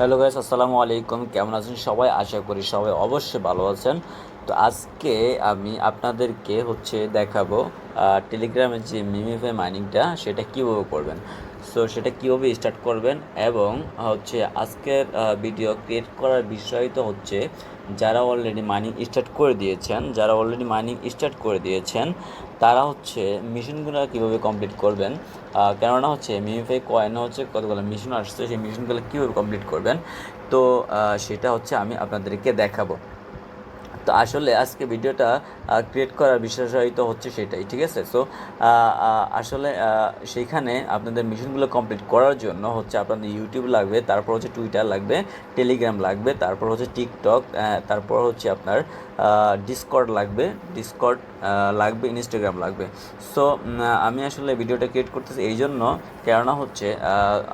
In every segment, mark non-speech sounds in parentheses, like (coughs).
Hello guys, আসসালামু আলাইকুম। কেমন আছেন সবাই? আশা করি সবাই অবশ্যই ভালো আছেন। তো আজকে আমি আপনাদেরকে হচ্ছে দেখাবো টেলিগ্রামের যে মিমিফাই মাইনিংটা সেটা কীভাবে করবেন। সো সেটা কীভাবে স্টার্ট করবেন এবং হচ্ছে আজকের ভিডিও ক্রিয়েট করার বিষয় তো হচ্ছে, যারা অলরেডি মাইনিং স্টার্ট করে দিয়েছেন, যারা অলরেডি মাইনিং স্টার্ট করে দিয়েছেন তারা হচ্ছে মিশনগুলো কীভাবে কমপ্লিট করবেন? কেননা হচ্ছে মিমিফাই কয়েন হচ্ছে কতগুলো মিশন আসছে, সেই মিশনগুলো কীভাবে কমপ্লিট করবেন? তো সেটা হচ্ছে আমি আপনাদেরকে দেখাবো। তো আসলে আজকে ভিডিওটা ক্রিয়েট করার বিষয়ত হচ্ছে সেটাই, ঠিক আছে? সো আসলে সেইখানে আপনাদের মিশনগুলো কমপ্লিট করার জন্য হচ্ছে আপনাদের ইউটিউব লাগবে, তারপর হচ্ছে টুইটার লাগবে টেলিগ্রাম লাগবে, তারপর হচ্ছে টিকটক তারপর হচ্ছে আপনার ডিসকর্ড লাগবে ডিসকর্ড লাগবে ইনস্টাগ্রাম লাগবে। সো আমি আসলে ভিডিওটা ক্রিয়েট করতেছি এই জন্য, কেননা হচ্ছে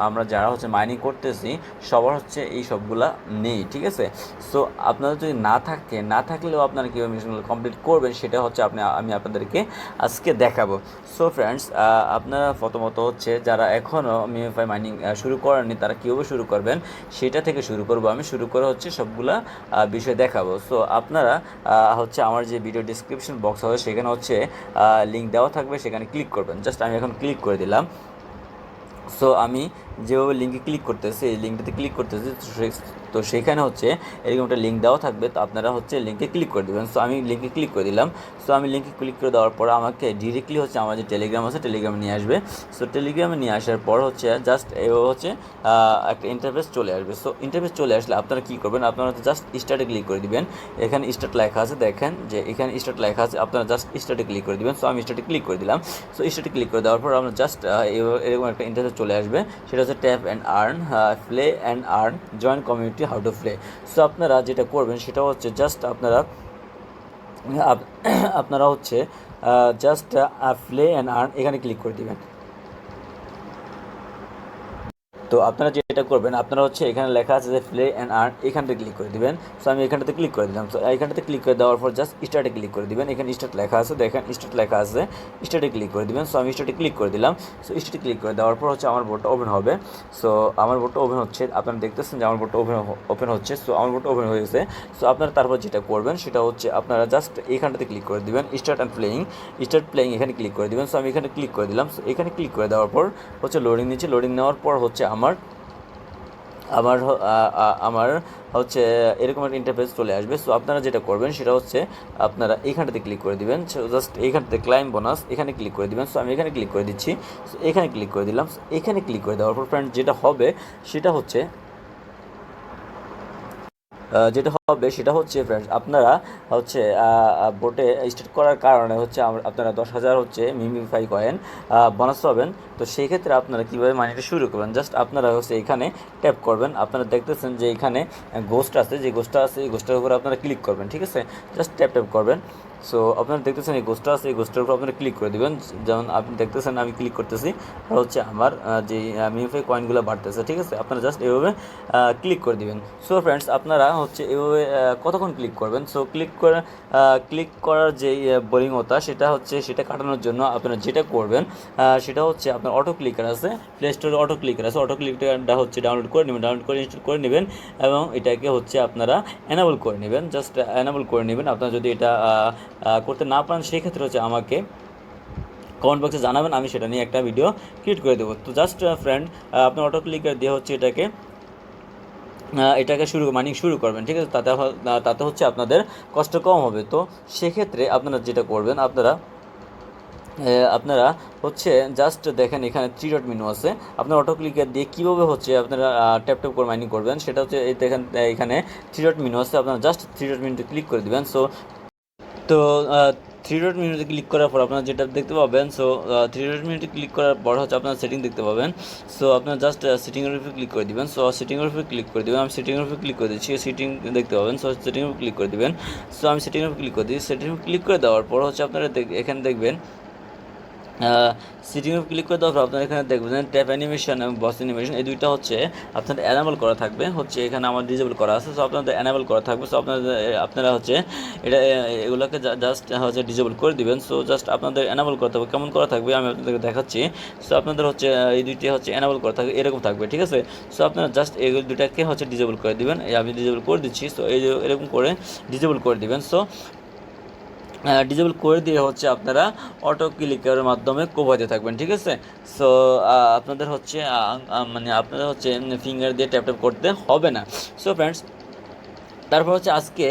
আমরা যারা হচ্ছে মাইনিং করতেছি, সবার হচ্ছে এই সবগুলা নেই, ঠিক আছে? সো আপনাদের যদি না থাকে, না থাকলেও আপনারা কীভাবে মিশনগুলো কমপ্লিট করবেন, সেটা হচ্ছে আপনি, আমি আপনাদেরকে আজকে দেখাবো। সো ফ্রেন্ডস আপনারা প্রথমত হচ্ছে যারা এখনও মিএফআই মাইনিং শুরু করেননি, তারা কীভাবে শুরু করবেন, সেটা থেকে শুরু করব আমি। শুরু করে হচ্ছে সবগুলা বিষয় দেখাবো। সো আপনারা হচ্ছে আমার যে ভিডিও ডিসক্রিপশন বক্স হবে, সেখানে হচ্ছে লিঙ্ক দেওয়া থাকবে, সেখানে ক্লিক করবেন। জাস্ট আমি এখন ক্লিক করে দিলাম। সো আমি যেভাবে লিঙ্কে ক্লিক করতেছি, এই লিঙ্কটাতে ক্লিক করতেছি, তো সেখানে হচ্ছে এরকম একটা লিঙ্ক দেওয়া থাকবে, তো আপনারা হচ্ছে লিঙ্কে ক্লিক করে দেবেন। সো আমি লিঙ্কে ক্লিক করে দিলাম। সো আমি লিঙ্কে ক্লিক করে দেওয়ার পর আমাকে ডিরেক্টলি হচ্ছে আমার যে টেলিগ্রাম আছে টেলিগ্রামে নিয়ে আসবে। সো টেলিগ্রামে নিয়ে আসার পর হচ্ছে জাস্ট এভাবে হচ্ছে একটা ইন্টারফেস চলে আসবে। সো ইন্টারফেস চলে আসলে আপনারা কী করবেন? আপনারা হচ্ছে জাস্ট স্টার্টে ক্লিক করে দিবেন। এখানে স্টার্ট লেখা আছে, দেখেন যে এখানে স্টার্ট লেখা আছে, আপনারা জাস্ট স্টার্টে ক্লিক করে দিবেন। সো আমি স্টার্টে ক্লিক করে দিলাম। সো স্টার্টে ক্লিক করে দেওয়ার পর আমরা জাস্ট এরকম একটা ইন্টারফেস চলে আসবে। সেটা হচ্ছে tap and earn play and earn join community how to play so আপনারা যেটা করবেন সেটা হচ্ছে জাস্ট আপনারা (coughs) আপনারা হচ্ছে জাস্ট প্লে অ্যান্ড আর্ন এখানে ক্লিক করে দিবেন। তো আপনারা যেটা করবেন আপনারা হচ্ছে এখানে লেখা আছে যে প্লে অ্যান্ড আর্ন এখানটাতে ক্লিক করে দিবেন সো আমি এখানটাতে ক্লিক করে দিলাম সো এখানটাতে ক্লিক করে দেওয়ার পর জাস্ট স্টার্টে ক্লিক করে দিবেন এখানে স্টার্ট লেখা আছে দেখেন স্টার্ট লেখা আছে স্টার্টে ক্লিক করে দিবেন সো আমি স্টার্টে ক্লিক করে দিলাম সো স্টার্টে ক্লিক করে দেওয়ার পর হচ্ছে আমার বোর্ডটা ওপেন হবে সো আমার বোর্ডটা ওপেন হচ্ছে আপনারা দেখতেছেন যে আমার বোর্ডটা ওপেন ওপেন হচ্ছে সো আমার বোর্ডটা ওপেন হয়ে গেছে সো আপনারা তারপর যেটা করবেন সেটা হচ্ছে আপনারা জাস্ট এখানটাতে ক্লিক করে দিবেন start and playing start playing এখানে ক্লিক করে দিবেন সো আমি এখানে ক্লিক করে দিলাম সো এখানে ক্লিক করে দেওয়ার পর হচ্ছে লোডিং নিচ্ছে লোডিং নেওয়ার পর হচ্ছে আমার আমার আমার হচ্ছে এরকম একটা ইন্টারফেস চলে আসবে। সো আপনারা যেটা করবেন সেটা হচ্ছে আপনারা এইখানটাতে ক্লিক করে দিবেন। জাস্ট এইখানটাতে ক্লাইম বোনাস এখানে ক্লিক করে দিবেন। সো আমি এখানে ক্লিক করে দিচ্ছি। সো এখানে ক্লিক করে দিলাম। এখানে ক্লিক করে দেওয়ার পর ফ্রেন্ড যেটা হবে সেটা হচ্ছে যেটা হবে সেটা হচ্ছে ফ্রেন্ডস আপনারা হচ্ছে বোটে স্টার্ট করার কারণে হচ্ছে আপনারা দশ হাজার হচ্ছে মিমিফাই কয়েন বোনাস পাবেন। তো সেই ক্ষেত্রে আপনারা কীভাবে মানিটা শুরু করবেন? জাস্ট আপনারা হচ্ছে এখানে ট্যাপ করবেন। আপনারা দেখতেছেন যে এখানে গোস্ট আছে, যে গোস্টটা আছে, এই গোস্টটার উপরে আপনারা ক্লিক করবেন, ঠিক আছে? জাস্ট ট্যাপ ট্যাপ করবেন। সো আপনারা দেখতেছেন এই গোস্টটা আছে, এই গোস্টের উপর আপনারা ক্লিক করে দিবেন। যেমন আপনি দেখতেছেন আমি ক্লিক করতেছি, আর হচ্ছে আমার যে মিউফে কয়েনগুলো বাড়তেছে, ঠিক আছে? আপনারা জাস্ট এভাবে ক্লিক করে দিবেন। সো ফ্রেন্ডস আপনারা হচ্ছে এভাবে কতক্ষণ ক্লিক করবেন? সো ক্লিক করে ক্লিক করার যে বোরিংতা সেটা হচ্ছে সেটা কাটানোর জন্য আপনারা যেটা করবেন সেটা হচ্ছে আপনার অটো ক্লিকার আছে প্লে স্টোরে অটো ক্লিকার আছে। অটো ক্লিকারটা হচ্ছে ডাউনলোড করে নেবেন ডাউনলোড করে ইনস্টল করে নেবেন, এবং এটাকে হচ্ছে আপনারা এনাবল করে নেবেন। জাস্ট এনাবল করে নেবেন। আপনারা যদি এটা করতে না পারেন সেই ক্ষেত্রে হচ্ছে আমাকে কমেন্ট বক্সে জানাবেন, আমি সেটা নিয়ে একটা ভিডিও ক্রিয়েট করে দেবো। তো জাস্ট ফ্রেন্ড আপনি অটো ক্লিকার দিয়ে হচ্ছে এটাকে এটাকে শুরু মানি শুরু করবেন, ঠিক আছে? তাতে তাতে হচ্ছে আপনাদের কষ্ট কম হবে। তো সেক্ষেত্রে আপনারা যেটা করবেন, আপনারা আপনারা হচ্ছে জাস্ট দেখেন এখানে থ্রি ডট মেনু আছে। আপনার অটো ক্লিকার দিয়ে কীভাবে হচ্ছে আপনারা ট্যাপ ট্যাপ করে মাইনিং করবেন, সেটা হচ্ছে দেখেন এখানে থ্রি ডট মেনু আছে। আপনারা জাস্ট থ্রি ডট মেনুতে ক্লিক করে দিবেন। সো তো থ্রি ডট মেনুতে ক্লিক করার পর আপনারা যেটা দেখতে পাবেন সো থ্রি ডট মেনুতে ক্লিক করার পর হচ্ছে আপনার সেটিং দেখতে পাবেন। সো আপনার জাস্ট সেটিংয়ের উপরে ক্লিক করে দিবেন। সো সেটিংয়ের উপরে ক্লিক করে দিবেন। আমি সেটিংয়ের উপরে ক্লিক করে দিচ্ছি সেটিং দেখতে পাবেন। সো সেটিংয়ের উপরে ক্লিক করে দিবেন। সো আমি সেটিংয়ের উপরে ক্লিক করে দিই সেটিং ক্লিক করে দেওয়ার পর হচ্ছে আপনারা এখানে দেখবেন সিটিংয়ে ক্লিক করে দেওয়ার পর আপনার এখানে দেখবেন ট্যাপ অ্যানিমেশন এবং বস অ্যানিমেশন এই দুইটা হচ্ছে আপনাদের অ্যানাবল করা থাকবে। হচ্ছে এখানে আমার ডিজেবল করা আছে সো আপনাদের অ্যানাবল করা থাকবে। সো আপনাদের, আপনারা হচ্ছে এটা, এগুলোকে জাস্ট হচ্ছে ডিজেবল করে দিবেন। সো জাস্ট আপনাদের অ্যানাবল করা থাকবে। কেমন করা থাকবে? আমি আপনাদেরকে দেখাচ্ছি। সো আপনাদের হচ্ছে, এই দুইটি হচ্ছে অ্যানাবল করা থাকবে, এরকম থাকবে, ঠিক আছে? সো আপনারা জাস্ট এই দুইটাকে হচ্ছে ডিজেবল করে দিবেন। আমি ডিজেবল করে দিচ্ছি। সো এই এরকম করে ডিজেবল করে দিবেন। সো ডিজেবল করে দিয়ে হচ্ছে আপনারা অটো ক্লিকের মাধ্যমে কোভাতে থাকবেন, ঠিক আছে? সো আপনাদের হচ্ছে মানে আপনাদের হচ্ছে ফিঙ্গার দিয়ে ট্যাপ ট্যাপ করতে হবে না। সো ফ্রেন্ডস তারপর হচ্ছে আজকে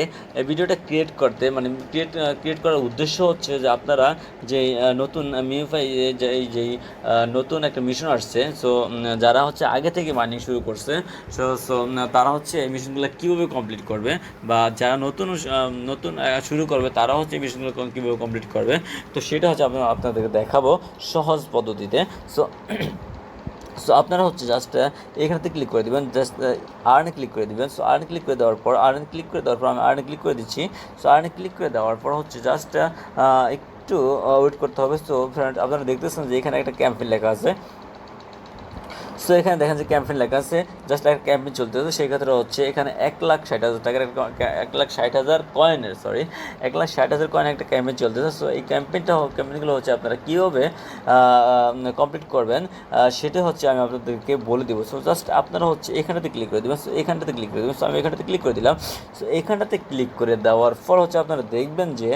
ভিডিওটা ক্রিয়েট করতে মানে ক্রিয়েট ক্রিয়েট করার উদ্দেশ্য হচ্ছে যে আপনারা যে নতুন মিউফাই যে যেই নতুন একটা মিশন আসছে সো যারা হচ্ছে আগে থেকে মাইনিং শুরু করছে সো সো তারা হচ্ছে এই মিশনগুলো কীভাবে কমপ্লিট করবে, বা যারা নতুন নতুন শুরু করবে, তারা হচ্ছে এই মিশনগুলো কীভাবে কমপ্লিট করবে, তো সেটা হচ্ছে আপনাদেরকে দেখাবো সহজ পদ্ধতিতে সো সো আপনারা হচ্ছে জাস্ট এখানেতে ক্লিক করে দেবেন জাস্ট আর্নে ক্লিক করে দেবেন। সো আর্ন ক্লিক করে দেওয়ার পর আর্ন ক্লিক করে দেওয়ার পর আমি আর্নে ক্লিক করে দিচ্ছি। সো আর্নে ক্লিক করে দেওয়ার পর হচ্ছে জাস্ট একটু ওয়েট করতে হবে। সো ফ্রেন্ড আপনারা দেখতেছেন যে এখানে একটা ক্যাম্পেইন লেখা আছে। সো এখানে দেখেন যে ক্যাম্পেইন লেখা আছে জাস্ট একটা ক্যাম্পেইন চলতে হচ্ছে সেই ক্ষেত্রে হচ্ছে এখানে এক লাখ ষাট হাজার টাকার এক লাখ ষাট হাজার কয়েনের সরি এক লাখ ষাট হাজার কয়েন একটা ক্যাম্পেইন চলতেছে। সো এই ক্যাম্পেইনটা ক্যাম্পেইনগুলো হচ্ছে আপনারা কীভাবে কমপ্লিট করবেন সেটা হচ্ছে আমি আপনাদেরকে বলে দেবো। সো জাস্ট আপনারা হচ্ছে এখানটাতে ক্লিক করে দেবেন। সো এখানটাতে ক্লিক করে দেবেন। সো আমি এখানটাতে ক্লিক করে দিলাম। সো এখানটাতে ক্লিক করে দেওয়ার পর হচ্ছে আপনারা দেখবেন যে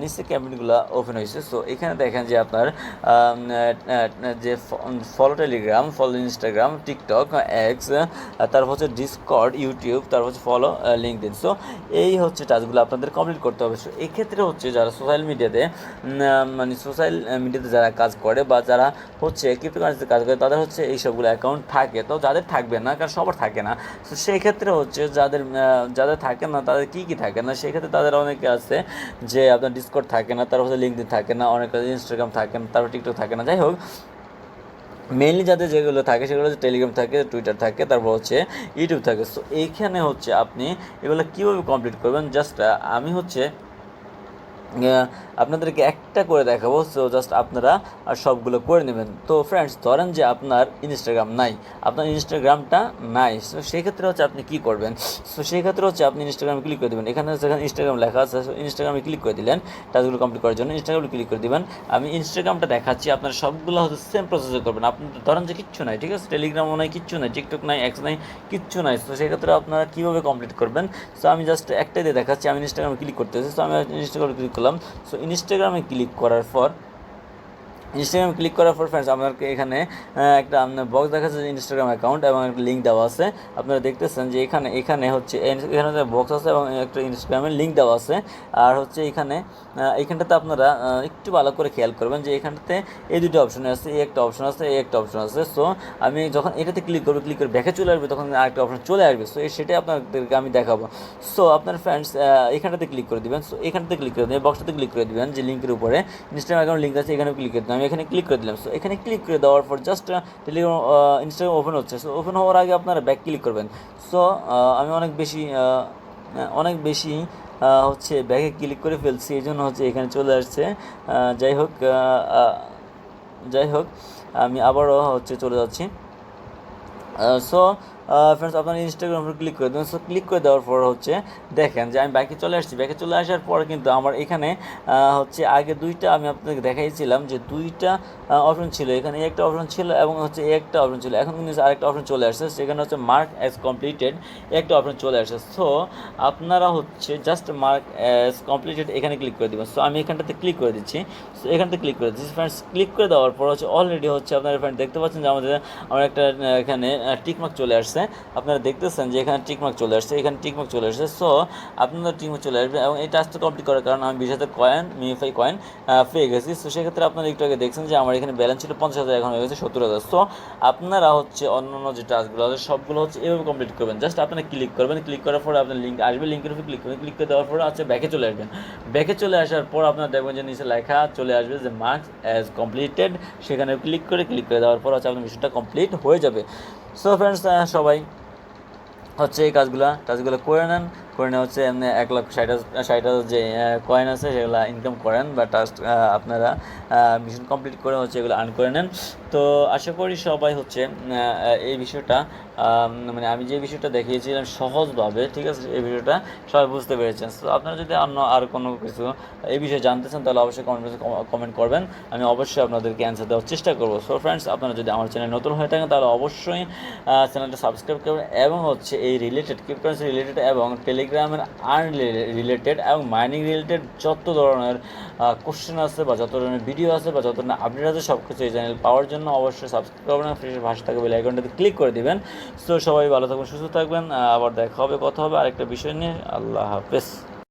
নিচে ক্যাম্পেইনগুলো ওপেন হয়েছে। সো এখানে দেখেন যে আপনার যে follow Telegram follow Instagram TikTok X তারপর হচ্ছে ডিসকর্ড ইউটিউব তারপর হচ্ছে ফলো লিঙ্কডিন সো এই হচ্ছে টাচগুলো আপনাদের কমপ্লিট করতে হবে। সো এক্ষেত্রে হচ্ছে যারা সোশ্যাল মিডিয়াতে মানে সোশ্যাল মিডিয়াতে যারা কাজ করে বা যারা হচ্ছে ক্রিপ্টোকারেন্সিতে কাজ করে, তাদের হচ্ছে এই সবগুলো অ্যাকাউন্ট থাকে। তো যাদের থাকবে না, কারণ সবার থাকে না। তো সেই ক্ষেত্রে হচ্ছে যাদের যাদের থাকে না, তাদের কী কী থাকে না সেই ক্ষেত্রে তাদের অনেকে আছে যে আপনার ডিসকর্ড থাকে না, তারপর হচ্ছে লিঙ্কডিন থাকে না, অনেক ইনস্টাগ্রাম থাকে না, তারপর টিকটক থাকে না। যাই হোক মেনলি যাদের যেগুলো থাকে, সেগুলো হচ্ছে টেলিগ্রাম থাকে টুইটার থাকে, তারপর হচ্ছে ইউটিউব থাকে। সো এইখানে হচ্ছে আপনি এগুলো কীভাবে কমপ্লিট করবেন? জাস্ট আমি হচ্ছে আপনাদেরকে একটা করে দেখাবো সো জাস্ট আপনারা আর সবগুলো করে নেবেন। তো ফ্রেন্ডস ধরেন যে আপনার ইনস্টাগ্রাম নাই, আপনার ইনস্টাগ্রামটা নাই সো সেক্ষেত্রে হচ্ছে আপনি কী করবেন? সো সেক্ষেত্রে হচ্ছে আপনি ইনস্টাগ্রামে ক্লিক করে দেবেন। এখানে যেখানে ইনস্টাগ্রাম লেখা আছে ইনস্টাগ্রামে ক্লিক করে দিলেন টাচগুলো কমপ্লিট করার জন্য ইনস্টাগ্রামে ক্লিক করে দিবেন। আমি ইনস্টাগ্রামটা দেখাচ্ছি, আপনার সবগুলো হচ্ছে সেম প্রসেসে করবেন। আপনি ধরেন যে কিচ্ছু নাই, ঠিক আছে? টেলিগ্রামও নাই, কিচ্ছু নাই টিকটক নাই এক্স নাই, কিচ্ছু নাই। তো সেক্ষেত্রে আপনারা কীভাবে কমপ্লিট করবেন? সো আমি জাস্ট একটাই দিয়ে দেখাচ্ছি, আমি ইনস্টাগ্রামে ক্লিক করতেছি সো আমি ইনস্টাগ্রামে ক্লিক করলাম। সো ইনস্টাগ্রামে ক্লিক করার পর ইনস্টাগ্রাম ক্লিক করার পর ফ্রেন্ডস আপনাকে এখানে একটা আপনার বক্স দেখাচ্ছে যে ইনস্টাগ্রাম অ্যাকাউন্ট এবং একটা লিঙ্ক দেওয়া আছে। আপনারা দেখতেছেন যে এখানে এখানে হচ্ছে এখানে বক্স আছে এবং একটা ইনস্টাগ্রামের লিঙ্ক দেওয়া আছে। আর হচ্ছে এখানে আহ, এইখানটাতে আপনারা একটু ভালো করে খেয়াল করবেন যে এখানটাতে এই দুটো অপশন আছে এই একটা অপশন আছে এই একটা অপশন আছে। সো আমি যখন এটাতে ক্লিক করব ক্লিক করে ব্যাকে চলে আসবে তখন আরেকটা অপশন চলে আসবে। সো সেটাই আপনাদেরকে আমি দেখাবো। সো আপনার ফ্রেন্ডস এখানটাতে ক্লিক করে দিবেন। সো এখানটাতে ক্লিক করে দিবেন বক্সটাতে ক্লিক করে দেবেন যে লিঙ্কের উপরে ইনস্টাগ্রাম অ্যাকাউন্ট লিঙ্ক আছে এখানে ক্লিক করে দিলাম আমি এখানে ক্লিক করে দিলাম। সো এখানে ক্লিক করে দেওয়ার পর জাস্ট টেলিগ্রাম ইনস্টাগ্রাম ওপেন হচ্ছে। সো ওপেন হওয়ার আগে আপনারা ব্যাক ক্লিক করবেন। সো আমি অনেক বেশি অনেক বেশি হচ্ছে ব্যাগে ক্লিক করে ফেলছি। এই জন্য হচ্ছে এখানে চলে আসছে। যাই হোক যাই হোক, আমি আবারও হচ্ছে চলে যাচ্ছি। সো ফ্রেন্ডস আপনার ইনস্টাগ্রাম উপর ক্লিক করে দেবেন। সো ক্লিক করে দেওয়ার পর হচ্ছে দেখেন যে আমি ব্যাকে চলে আসছি। ব্যাকে চলে আসার পর কিন্তু আমার এখানে হচ্ছে আগে দুইটা আমি আপনাদেরকে দেখাইছিলাম যে দুইটা অপশন ছিল। এখানে একটা অপশন ছিল এবং হচ্ছে একটা অপশন ছিল। এখন কিন্তু আরেকটা অপশন চলে আসছে। সেখানে হচ্ছে মার্ক অ্যাজ কমপ্লিটেড একটা অপশন চলে আসছে। সো আপনারা হচ্ছে জাস্ট মার্ক অ্যাজ কমপ্লিটেড এখানে ক্লিক করে দেবেন। সো আমি এখানটাতে ক্লিক করে দিচ্ছি। সো এখানটাতে ক্লিক করে দিচ্ছি। ফ্রেন্ডস ক্লিক করে দেওয়ার পর হচ্ছে অলরেডি হচ্ছে আপনারা ফ্রেন্ড দেখতে পাচ্ছেন যে আমাদের, আমার একটা এখানে টিকমার্ক চলে আসছে। আপনারা দেখতেছেন যে এখানে টিকমার্ক চলে আসছে, এখানে টিকমার্ক চলে আসছে। সো আপনাদের টিকমার্ক চলে আসবে এবং এই টাস্কটা কমপ্লিট করার কারণে আমি বিশ হাজার কয়েন মিউফাই কয়েন পেয়ে গেছি। সো সেক্ষেত্রে আপনারা একটু আগে দেখছেন যে আমার এখানে ব্যালেন্স ছিল পঞ্চাশ হাজার, এখন হয়ে গেছে সত্তর হাজার। সো আপনারা হচ্ছে অন্য অন্য যে টাস্কগুলো আছে, সবগুলো হচ্ছে এভাবে কমপ্লিট করবেন। জাস্ট আপনারা ক্লিক করবেন ক্লিক করার পরে আপনার লিঙ্ক আসবে লিঙ্কের উপর ক্লিক করবেন ক্লিক করে দেওয়ার পরে হচ্ছে ব্যাকে চলে আসবেন। ব্যাকে চলে আসার পর আপনারা দেখবেন যে নিচে লেখা চলে আসবে যে মার্কস অ্যাজ কমপ্লিটেড সেখানে ক্লিক করে ক্লিক করে দেওয়ার পর হচ্ছে আপনার মিশনটা কমপ্লিট হয়ে যাবে। সো ফ্রেন্ডস সবাই হচ্ছে এই কাজগুলো কাজগুলো করে নেন। করে নেওয়া হচ্ছে, এমনি এক লক্ষ ষাট হাজার ষাট হাজার যে কয়েন আছে সেগুলো ইনকাম করেন বা টাস্ক আপনারা মিশন কমপ্লিট করে হচ্ছে এগুলো আর্ন করে নেন। তো আশা করি সবাই হচ্ছে এই বিষয়টা মানে আমি যে বিষয়টা দেখিয়েছিলাম সহজভাবে, ঠিক আছে, এই বিষয়টা সবাই বুঝতে পেরেছেন। তো আপনারা যদি অন্য আর কোনো কিছু এই বিষয়ে জানতে চান, তাহলে অবশ্যই কমেন্ট কমেন্ট করবেন। আমি অবশ্যই আপনাদেরকে অ্যান্সার দেওয়ার চেষ্টা করব। সো ফ্রেন্ডস আপনারা যদি আমার চ্যানেল নতুন হয়ে থাকেন, তাহলে অবশ্যই চ্যানেলটা সাবস্ক্রাইব করবেন এবং হচ্ছে এই রিলেটেড ক্রিপ্টোকারেন্সি রিলেটেড এবং টেলিগ্রামের আর্ন রিলেটেড এবং মাইনিং রিলেটেড যত ধরনের কোশ্চেন আছে বা যত ধরনের ভিডিও আছে বা যত ধরনের আপডেট আছে সব কিছু এই চ্যানেল পাওয়ার জন্য অবশ্যই সাবস্ক্রাইব করবেন ফ্রেশ ভাষা থাকবে বেল আইকনটাতে ক্লিক করে দেবেন। সো সবাই ভালো থাকবেন সুস্থ থাকবেন আবার দেখা হবে, কথা হবে আরেকটা বিষয় নিয়ে। আল্লাহ হাফেজ।